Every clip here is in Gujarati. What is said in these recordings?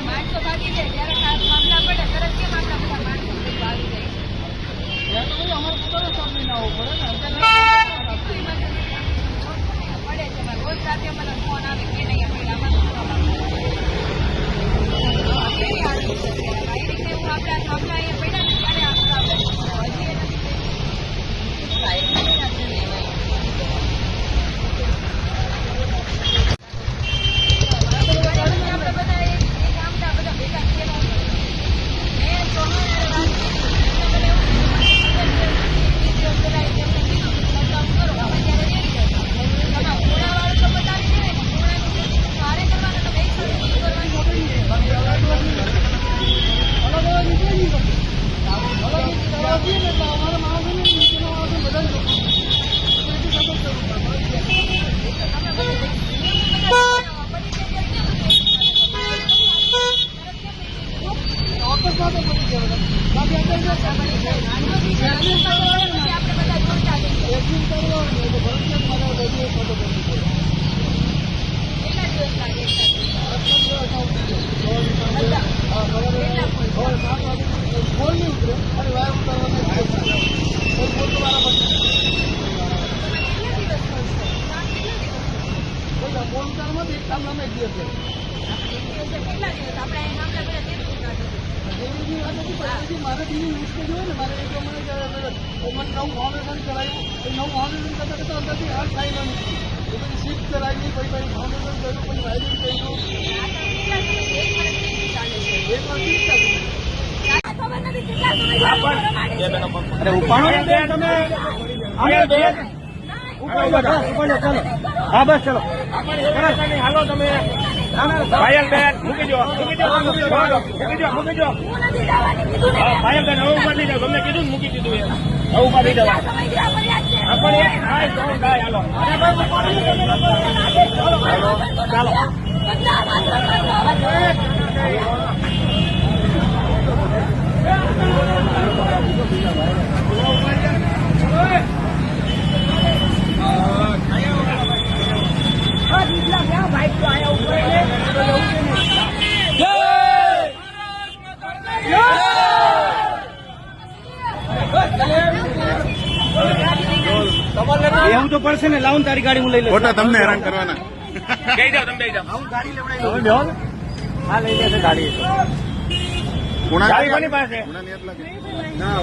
માણસો ભાગી જાય જ્યારે મામલા પડે તરત કેમ આપણા બધા માણસો આવી જાય છે અમારે પોતાનો સ્ટાફ લઈને આવવો પડે ને પડે છે રોજ રાતે મને ફોન આવે કે નહીં આપણે આમાં? વાયરિંગ ને એવું આપણા થાંભલા અહીંયા પડ્યા ને ત્યારે આપણે આપણે હજી એ નથી આપણે બધા એક એક ગામના બધા ભેગા થયેલા હોય. મેં ચોહાણ અને વાત કરી. એમને પેલા એક એમને કીધું કે લોકડાઉન કરો આપણે ત્યારે રેડી જાય તમે પૂણાવાળું તો બતાવી દેવાય ને પૂણાનું જે છે સારે કરવાના તમે એક સાથે નહીં કરવાનું અલગ અલગ રીતે નહીં કરતું. અલગ રીતે કરવા જઈએ ને એટલે અમારા માણસોને નીચેનો માણસો બધા જ લોકો. એથી સતત કરવું પડે. તમે બધા નિયમો બધા બનાવો. બધી જગ્યાએ કેમ છે? અકસ્માતો પડી ગયા બધા. બાકી અત્યારે જો વાંધો બી છે. પછી આપણે બધા જોડતા જઈએ. એક્સિડન્ટ કરવો હોય ને તો ભરતનાથ મારા બધું એક ફોટો કરી દીધો. કેટલા દિવસ લાગે એક સાથે? આજકાલ જો account છે. સવારે હા, સવારે સવારે સાત વાગે બોલ નહીં ઉતરે અને વાયર ઉતારવાના જ છે. કોઈ બોલ તો મારા પાસે તમે કેટલા દિવસ કરશો? કામ કેટલા દિવસ કરશો? કોઈ ના, બોલ ઉતારવામાં જ એક કામ નામે એક દિવસ છે. આપણે એક દિવસે કેટલા દિવસ? આપણે અહીં ગામડા બધા કેમ ઉતારતા હતા? એવી વાત હતી પણ એવી મારે બીજી ન્યૂઝ હોય ને મારે એ મને નવું ફાઉન્ડેશન કરાયું એ નવું ફાઉન્ડેશન કરતા કરતા અંદરથી હાથ ખાઈ ન નીકળી એ પછી શિફ્ટ કરાવી પછી પછી ફાઉન્ડેશન કર્યું પછી કર્યું એક વર્ષથી. એક ખબર નથી કેટલા ઉપાડો તમે અમે હા, બસ, ચલો હાલો, તમે પાયલ બેન મૂકી જો મૂકી દો મૂકી દો મૂકી દો મૂકી દો હું નથી જવાની કીધું ને. પાયલ બેન હવે ઉપાડી જાઓ તમને કીધું મૂકી દીધું એ હવે? પણ એ હા ચાલો ચાલો પડશે ને લાવું તારી ગાડી હું લઈ લઉં ખોટા તમને હેરાન કરવાના જઈ જાઓ તમે જઈ જાઓ તમે બેહો ને. હા લઈ જશે ગાડી ગાડી કોની પાસે યાદ લાગે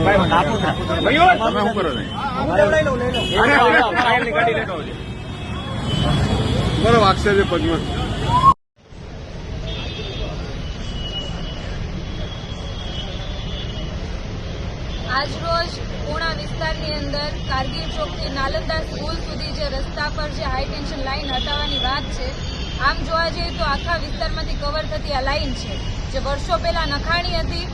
ભાઈ આપો ને. ભાઈઓ તમે શું કરો છો લઈ લઉં લઈ લઉં પાયલની ગાડી લેતો આવજો બરો વાગશે છે પગમાં આજરોજ પૂણા વિસ્તારની અંદર કારગીલ ચોકથી નાલંદા સ્કૂલ સુધી જે રસ્તા પર જે હાઈ ટેન્શન લાઇન હટાવવાની વાત છે, આમ જોવા જઈએ તો આખા વિસ્તારમાંથી કવર થતી આ લાઇન છે. જે વર્ષો પહેલા નખાણી હતી,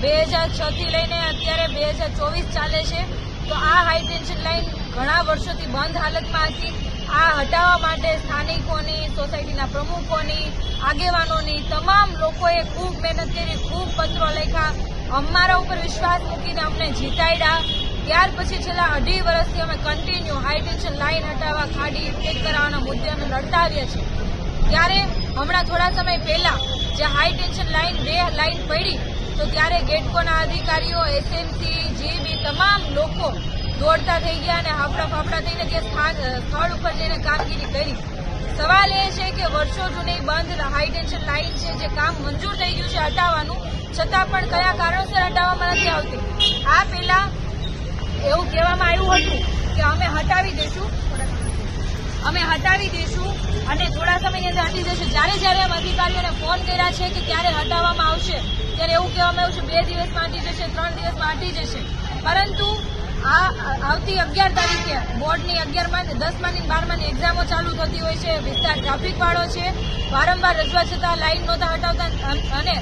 બે હજાર છથી લઈને અત્યારે બે હજાર ચોવીસ ચાલે છે. તો આ હાઈ ટેન્શન લાઇન ઘણા વર્ષોથી બંધ હાલતમાં હતી. આ હટાવવા માટે સ્થાનિકોની સોસાયટીના પ્રમુખોની, આગેવાનોની, તમામ લોકોએ ખૂબ મહેનત કરી, ખૂબ પત્રો લખ્યા. અમારા ઉપર વિશ્વાસ મૂકીને અમને જીતાડ્યા. ત્યાર પછી છેલ્લા અઢી વર્ષથી અમે કન્ટિન્યુ હાઈ ટેન્શન લાઇન હટાવવા, ખાડી પેક કરાવવાના મુદ્દે અમે લડતા આવ્યા છીએ. ત્યારે હમણાં થોડા સમય પહેલા જે હાઈ ટેન્શન લાઇન બે લાઇન પડી, તો ત્યારે ગેટકોના અધિકારીઓ એસએમસી જીબી તમામ લોકો દોડતા થઈ ગયા અને હાફડા ફાફડા થઈને જે સ્થળ ઉપર જઈને કામગીરી કરી. સવાલ એ છે કે વર્ષો જૂની બંધ હાઈ ટેન્શન લાઇન છે, જે કામ મંજૂર થઈ ગયું છે હટાવવાનું, છતાં પણ કયા કારણોસર હટાવવામાં નથી આવતી? આ પહેલા એવું કહેવામાં આવ્યું હતું કે અમે હટાવી દઈશું અમે હટાવી દઈશું અને થોડા સમયની અંદર હટી જશે. જ્યારે જ્યારે અમે અધિકારીઓને ફોન કર્યા છે કે ક્યારે હટાવવામાં આવશે, ત્યારે એવું કહેવામાં આવ્યું છે, બે દિવસમાં હટી જશે, ત્રણ દિવસમાં હટી જશે. પરંતુ આ આવતી અગિયાર તારીખે બોર્ડની અગિયારમાં દસમાની બારમાની એક્ઝામો ચાલુ થતી હોય છે, વિસ્તાર ટ્રાફિક વાળો છે. વારંવાર રજૂઆત છતાં લાઇન નહોતા હટાવતા અને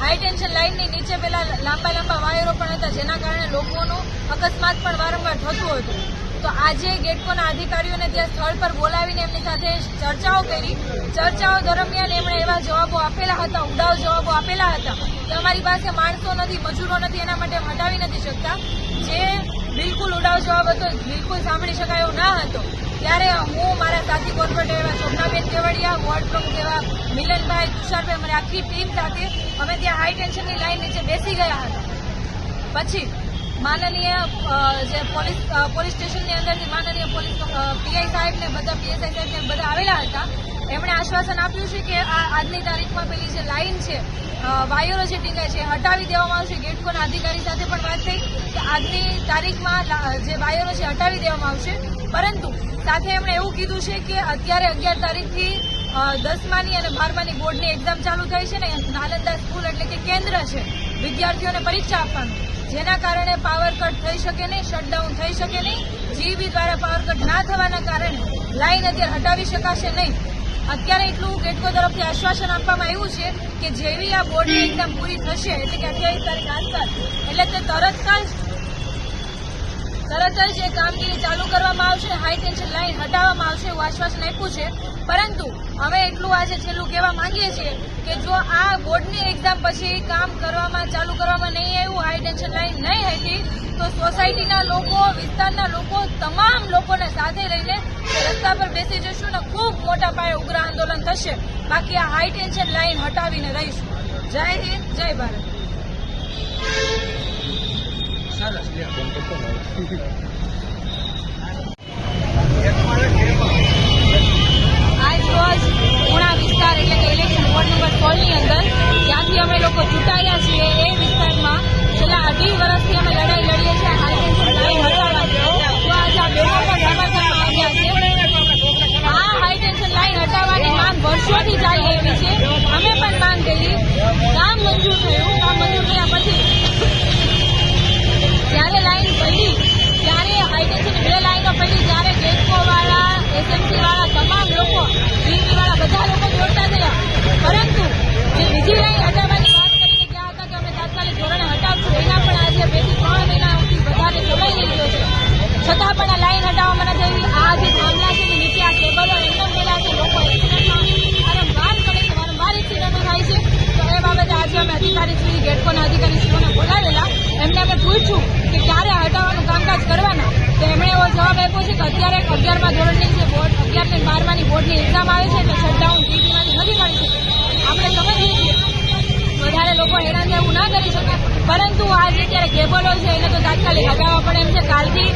હાઈ ટેન્શન લાઇનની નીચે પેલા લાંબા લાંબા વાયરો પણ હતા, જેના કારણે લોકોનું અકસ્માત પણ વારંવાર થતું હતું. તો આજે ગેટકોના અધિકારીઓને ત્યાં સ્થળ પર બોલાવીને એમની સાથે ચર્ચાઓ કરી. ચર્ચાઓ દરમિયાન એમણે એવા જવાબો આપેલા હતા, ઉડાવ જવાબો આપેલા હતા. કે અમારી પાસે માણસો નથી, મજૂરો નથી, એના માટે હટાવી નથી શકતા. જે બિલકુલ ઉડાવ જવાબ હતો, બિલકુલ સાંભળી શકાય એવો ના હતો. ત્યારે હું મારા સાથી કોર્પોરેટર એવા શોભનાબેન કેવડિયા, વોર્ડ પ્રમુખ એવા મિલનભાઈ તુષારભાઈ અમારી આખી ટીમ સાથે અમે ત્યાં હાઈ ટેન્શનની લાઈન નીચે બેસી ગયા હતા. પછી માનનીય જે પોલીસ પોલીસ સ્ટેશનની અંદરથી માનનીય પોલીસ પીઆઈ સાહેબ ને બધા પીએસઆઈ સાહેબ ને બધા આવેલા હતા. એમણે આશ્વાસન આપ્યું છે કે આ આજની તારીખમાં પેલી જે લાઈન છે વાયરો જે ટીંગાય છે હટાવી દેવામાં આવશે. ગેટકોના અધિકારી સાથે પણ વાત થઈ કે આજની તારીખમાં જે વાયરો છે હટાવી દેવામાં આવશે. પરંતુ સાથે એમણે એવું કીધું છે કે અત્યારે અગિયાર તારીખથી દસમાની અને બારમાની બોર્ડની એક્ઝામ ચાલુ થઈ છે ને, નાલંદા સ્કૂલ એટલે કે કેન્દ્ર છે વિદ્યાર્થીઓને પરીક્ષા આપવાનું. જેના કારણે પાવર કટ થઈ શકે નહીં શટડાઉન થઈ શકે નહીં જીબી દ્વારા પાવર કટ ના થવાના કારણે લાઈન અત્યારે હટાવી શકાશે નહીં. અત્યારે એટલું ગેટકો તરફથી આશ્વાસન આપવામાં આવ્યું છે કે જેવી આ બોર્ડની એક્ઝામ પૂરી થશે, એટલે કે અઠ્યાવીસ તારીખ આસપાસ, એટલે તે તરત જ તરત જ એ કામગીરી ચાલુ કરવામાં આવશે હાઈ ટેન્શન લાઇન હટાવવામાં આવશે એવું આશ્વાસન આપ્યું છે. પરંતુ અમે એટલું આજે છેલ્લું કહેવા માંગીએ છીએ કે જો આ બોર્ડની એક્ઝામ પછી કામ કરવામાં, ચાલુ કરવામાં નહીં આવ્યું હાઈ ટેન્શન લાઈન નહીં હતી, તો સોસાયટીના લોકો, વિસ્તારના લોકો, તમામ લોકોને સાથે લઈને રસ્તા પર બેસી જશું ને ખૂબ મોટા પાયે ઉગ્ર આંદોલન થશે. બાકી આ હાઈ ટેન્શન લાઈન હટાવીને રહીશું. જય હિન્દ, જય ભારત. આજ રોજ પુણા વિસ્તાર એટલે કે ઇલેક્શન વોર્ડ નંબર સોળની અંદર. જ્યાંથી અમે લોકો ચૂંટાયા છીએ એ વિસ્તારમાં. છેલ્લા અઢી વર્ષથી અમે લડાઈ લડીએ છીએ હાઈ ટેન્શન લાઈન હટાવવાની તો આજે આ બેનર પણ રમાડવામાં આવ્યા છે આ હાઈ ટેન્શન લાઈન હટાવવાની માંગ વર્ષોથી ચાલી એવી છે અમે પણ માંગ કરી કામ મંજૂર થયું કામ મંજૂર થયા પછી જ્યારે લાઈન પડી ત્યારે હાઈટેન્શન બે લાઈનો પડી ત્યારે ગેટકો વાળા એસએમસી વાળા તમામ લોકો ડીપી વાળા બધા લોકો દોડતા થયા પરંતુ જે બીજી લાઈન હટાવવાની વાત કરીને ગયા હતા કે અમે તાત્કાલિક ધોરણે હટાવશું એના પણ આજે બેથી ત્રણ મહિનાથી વધારે સમય લઈ ગયો છે છતાં પણ આ આ જે આ કેબલો એકદમ મેળા છે, લોકો એક્સિડન્ટમાં વારંવાર કરે છે, વારંવાર એક્સિડન્ટો થાય છે. તો એ બાબતે આજે અમે અધિકારી શ્રી ગેટકોના અધિકારી શ્રીઓને બોલાવેલા. એમને અમે પૂછ્યું કે ક્યારે હટાવવાનું કામકાજ કરવાના. તો એમણે એવો જવાબ આપ્યો છે કે અત્યારે અગિયારમાં ધોરણની જે બોર્ડ, અગિયાર ને બારમાની બોર્ડની એક્ઝામ આવે છે, એટલે શટડાઉન ટીવીમાંથી નથી શકે આપણે સમજીએ વધારે લોકો હેરાન થવું ના કરી શકે પરંતુ આ જે કેબલો છે, એને તો તાત્કાલિક હટાવવા પડે એમ છે. કાલથી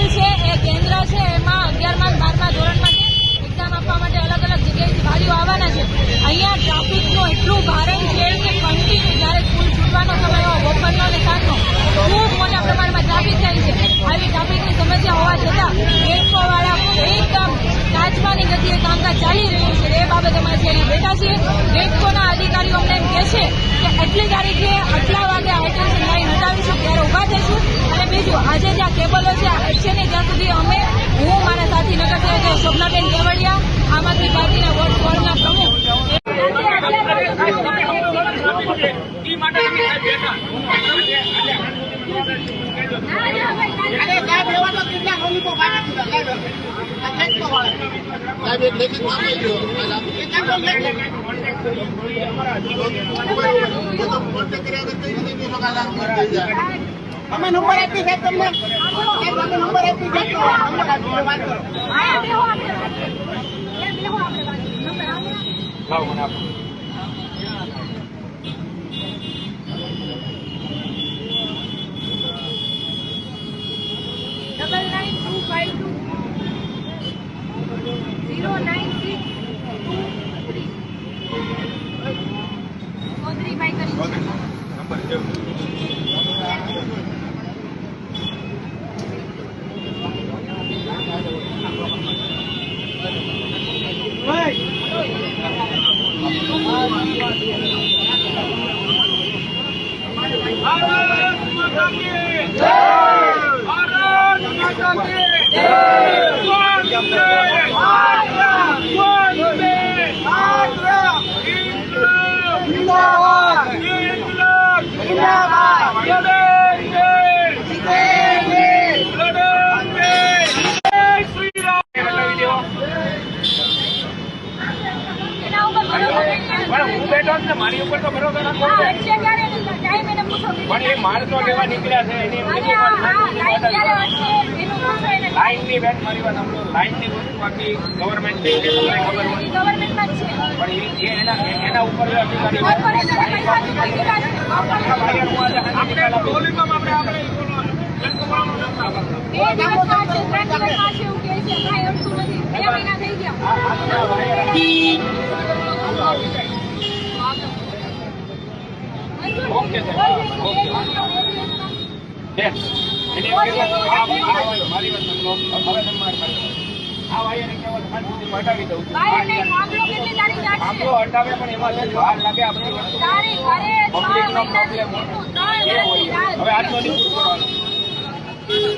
સ્કૂલ છે, એ કેન્દ્ર છે, એમાં અગિયારમાં બારમા ધોરણમાં માટે એક્ઝામ આપવા માટે અલગ અલગ જગ્યાએથી વાલીઓ આવવાના છે. અહીંયા ટ્રાફિકનું એટલું ભારણ છે કે કન્ટિન્યુ જ્યારે સ્કૂલ છૂટવાનો સમય હોય બપોરનો અને સાંજનો ખૂબ મોટા પ્રમાણમાં ટ્રાફિક થાય છે. આવી ટ્રાફિકની સમસ્યા હોવા છતાં ગેટકો વાળા એકદમ કાચમાની ગતિએ કામકાજ ચાલી રહ્યું છે. એ બાબત અમે અહીંયા બેઠા છીએ. ગેટકોના અધિકારીઓ અમને એમ કહે છે કે એટલી તારીખે આટલા વાગે હાઈટેન્શન લાઈન હટાવીશું ત્યારે ઊભા થઈશું અને બીજું આજે જે આ કેબલો છે આ છે ને ત્યાં સુધી અમે હું મારા સાથી નગરસેવક શોભનાબેન કેવડિયા આમ આદમી પાર્ટીના વોર્ડ વોર્ડના પ્રમુખ ઈ માટે તમે સાહેબ બેઠા. સાહેબ એક લેખિત મામલો ગયો અમે નંબર આપી સાહેબ તમને સાહેબ અમે નંબર આપી છે તો નંબર આપી વાત કરો લાવો મને આપો. Double nine two five two zero nine six two three ચૌધરીભાઈ કરી નંબર સેવ. ભારત માતા કી જય ભારત માતા કી જય વંદે માતરમ વંદે માતરમ ઇન્કલાબ જિંદાબાદ ઇન્કલાબ જિંદાબાદ લડેંગે જીતેંગે લડેંગે જય શ્રી રામ લગાવી દેવો એના ઉપર ભરોસો નહીં પણ હું બેઠો જ ને મારી ઉપર તો પૂછો પણ એ માણસો કેવા નીકળ્યા છે એની અને આ હા લાઈન ક્યારે વાંચશે એનું પૂછો એને. લાઈનની બેન મારી વાત સાંભળો. લાઈન વસ્તુ બાકી ગવર્મેન્ટ છે એ તમને ખબર એના એના ઉપર અધિકારી ઓકે વાત સાંભળો. હવે તમે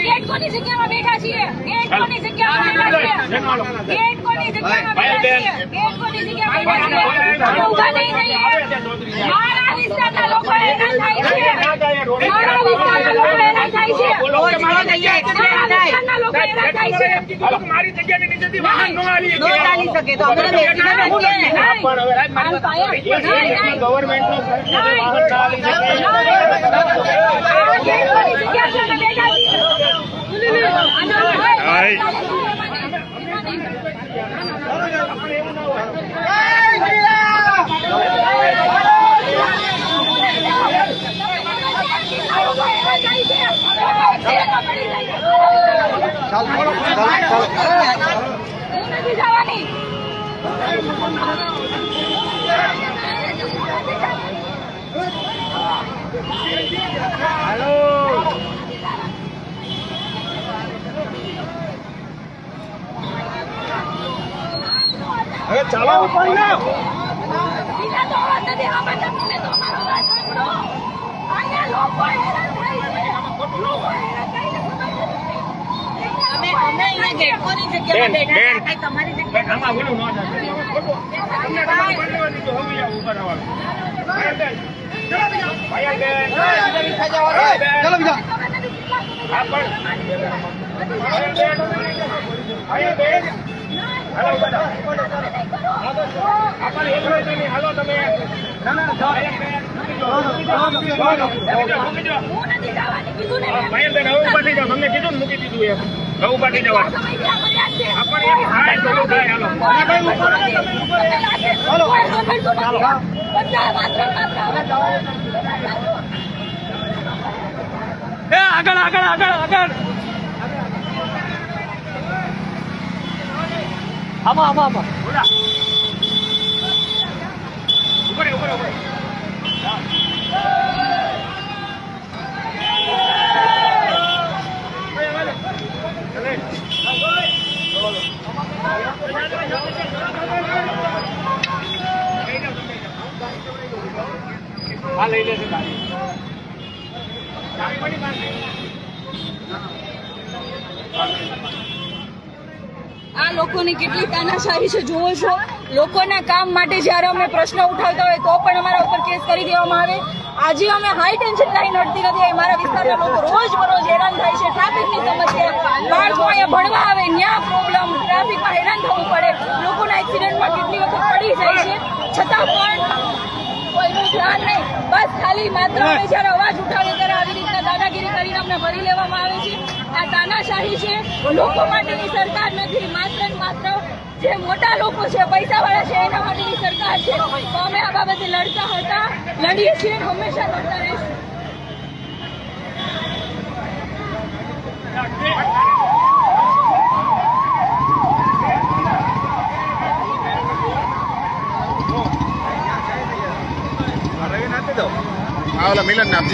ગેટ કોની જગ્યામાં બેઠા છીએ ગેટ કોની જગ્યામાં બેઠા છીએ ગેટ કોની જગ્યામાં બેઠા છીએ ગેટ કોની જગ્યામાં બેઠા છીએ અમે નહીં રહીએ મારા વિસ્તારના લોકો હેરાન થાય છે મારા વિસ્તારના લોકો મારી જગ્યાની નીચેથી વાહન ન હાલી શકે. ન ચાલી શકે તો અમે બરાબર. બેસીને બેઠું જ હાલો, તમે ભાઈ હવે ઊભા થઈ જાઓ. તમને કીધું ને મૂકી દીધું એમ. ઊભા થઈ જવાનું. આગળ આગળ આગળ આગળ. આમાં આમાં આમાં. ઉપર ઉપર ઉપર આ લઈ લેશે આ લોકોની કેટલી તાનાશાહી છે, જુઓ છો. લોકોના કામ માટે જ્યારે અમે પ્રશ્ન ઉઠાવતા હોય તો પણ અમારા ઉપર કેસ કરી દેવામાં આવે. આજે અમે હાઈ ટેન્શન લાઈન અડતી નથી. મારા વિસ્તારના લોકો રોજ બરોજ હેરાન થાય છે. ટ્રાફિકની સમસ્યા. બાળકો અહીંયા ભણવા આવે ત્યાં પ્રોબ્લેમ ટ્રાફિકમાં હેરાન થવું પડે. લોકોના એક્સિડન્ટમાં કેટલી વખત પડી જાય છે. છતાં પણ ધ્યાન નહીં. બસ ખાલી માત્ર અમે જ્યારે અવાજ ઉઠાવીએ ત્યારે આવી રીતના દાદાગીરી કરીને અમને ભરી લેવામાં આવે છે. આ તાનાશાહી છે. લોકો માટેની સરકાર નથી. માત્ર ને માત્ર જે મોટા લોકો છે પૈસા વાળા છે એના માટેની સરકાર છે. તો અમે આ બાબતે લડતા હતા. લડીએ છીએ. હંમેશા લડતા રહીશું હા ઓલા મિલન નામ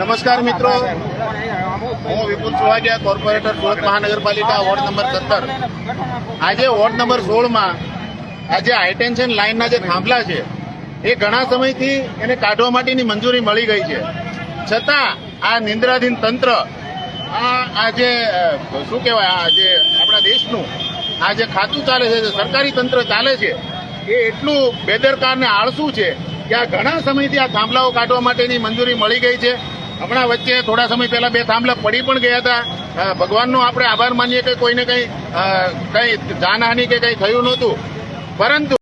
નમસ્કાર મિત્રો. હું વિપુલ સુવાડિયા કોર્પોરેટર સુરત મહાનગરપાલિકા, વોર્ડ નંબર સત્તર. આજે વોર્ડ નંબર સોળમાં આજે હાઈટેન્શન લાઇનના જે થાંભલા છે, એ ઘણા સમયથી એને કાઢવા માટેની મંજૂરી મળી ગઈ છે. છતાં આ નિંદ્રાધીન તંત્ર, આ જે શું કહેવાય, આ જે આપણા દેશનું આ જે ખાતું ચાલે છે સરકારી તંત્ર ચાલે છે, એ એટલું બેદરકાર ને આળસુ છે કે આ ઘણા સમયથી આ થાંભલાઓ કાઢવા માટેની મંજૂરી મળી ગઈ છે. હમણાં વચ્ચે થોડા સમય પહેલા બે થાંભલા પડી પણ ગયા હતા. ભગવાનનો આપણે આભાર માનીએ કે કોઈને કંઈ કંઈ જાનહાની કે કંઈ થયું નહોતું. પરંતુ